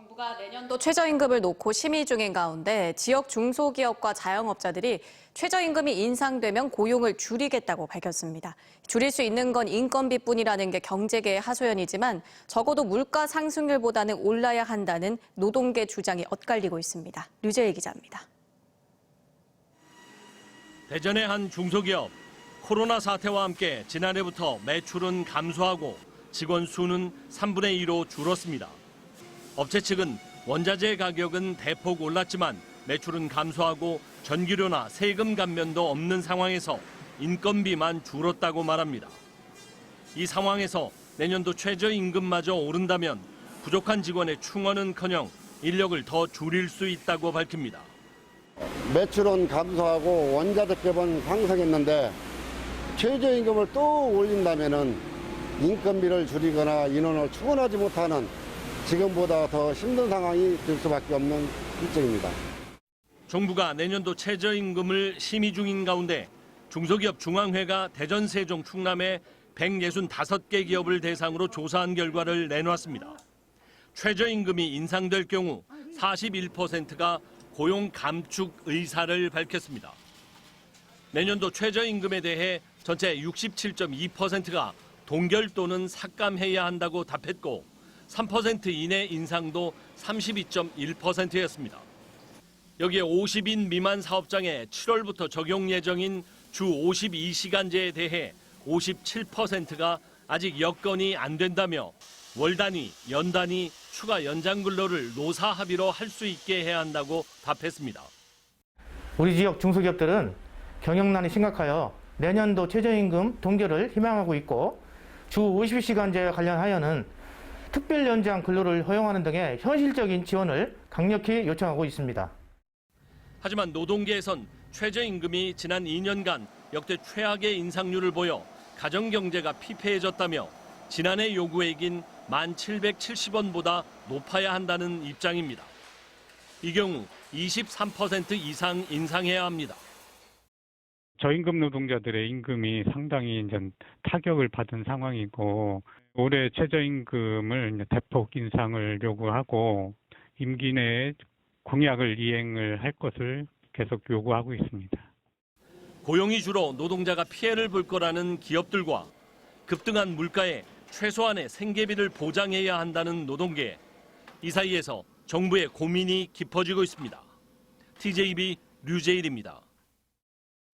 정부가 내년도 최저임금을 놓고 심의 중인 가운데 지역 중소기업과 자영업자들이 최저임금이 인상되면 고용을 줄이겠다고 밝혔습니다. 줄일 수 있는 건 인건비뿐이라는 게 경제계의 하소연이지만 적어도 물가 상승률보다는 올라야 한다는 노동계 주장이 엇갈리고 있습니다. 류재일 기자입니다. 대전의 한 중소기업 코로나 사태와 함께 지난해부터 매출은 감소하고 직원 수는 3분의 2로 줄었습니다. 업체 측은 원자재 가격은 대폭 올랐지만 매출은 감소하고 전기료나 세금 감면도 없는 상황에서 인건비만 줄었다고 말합니다. 이 상황에서 내년도 최저임금마저 오른다면 부족한 직원의 충원은커녕 인력을 더 줄일 수 있다고 밝힙니다. 매출은 감소하고 원자재 값은 상승했는데 최저임금을 또 올린다면은 인건비를 줄이거나 인원을 충원하지 못하는 지금보다 더 힘든 상황이 될 수밖에 없는 일정입니다. 정부가 내년도 최저임금을 심의 중인 가운데 중소기업 중앙회가 대전, 세종, 충남의 165개 기업을 대상으로 조사한 결과를 내놓았습니다. 최저임금이 인상될 경우 41%가 고용 감축 의사를 밝혔습니다. 내년도 최저임금에 대해 전체 67.2%가 동결 또는 삭감해야 한다고 답했고 3% 이내 인상도 32.1%였습니다. 여기에 50인 미만 사업장에 7월부터 적용 예정인 주 52시간제에 대해 57%가 아직 여건이 안 된다며 월 단위, 연 단위 추가 연장 근로를 노사 합의로 할 수 있게 해야 한다고 답했습니다. 우리 지역 중소기업들은 경영난이 심각하여 내년도 최저임금 동결을 희망하고 있고 주 52시간제 관련하여는 특별 연장 근로를 허용하는 등의 현실적인 지원을 강력히 요청하고 있습니다. 하지만 노동계에선 최저임금이 지난 2년간 역대 최악의 인상률을 보여 가정경제가 피폐해졌다며 지난해 요구액인 1,770원보다 높아야 한다는 입장입니다. 이 경우 23% 이상 인상해야 합니다. 저임금 노동자들의 임금이 상당히 이제 타격을 받은 상황이고 올해 최저임금을 대폭 인상을 요구하고 임기 내에 공약을 이행을 할 것을 계속 요구하고 있습니다. 고용이 줄어 노동자가 피해를 볼 거라는 기업들과 급등한 물가에 최소한의 생계비를 보장해야 한다는 노동계. 이 사이에서 정부의 고민이 깊어지고 있습니다. TJB 류제일입니다.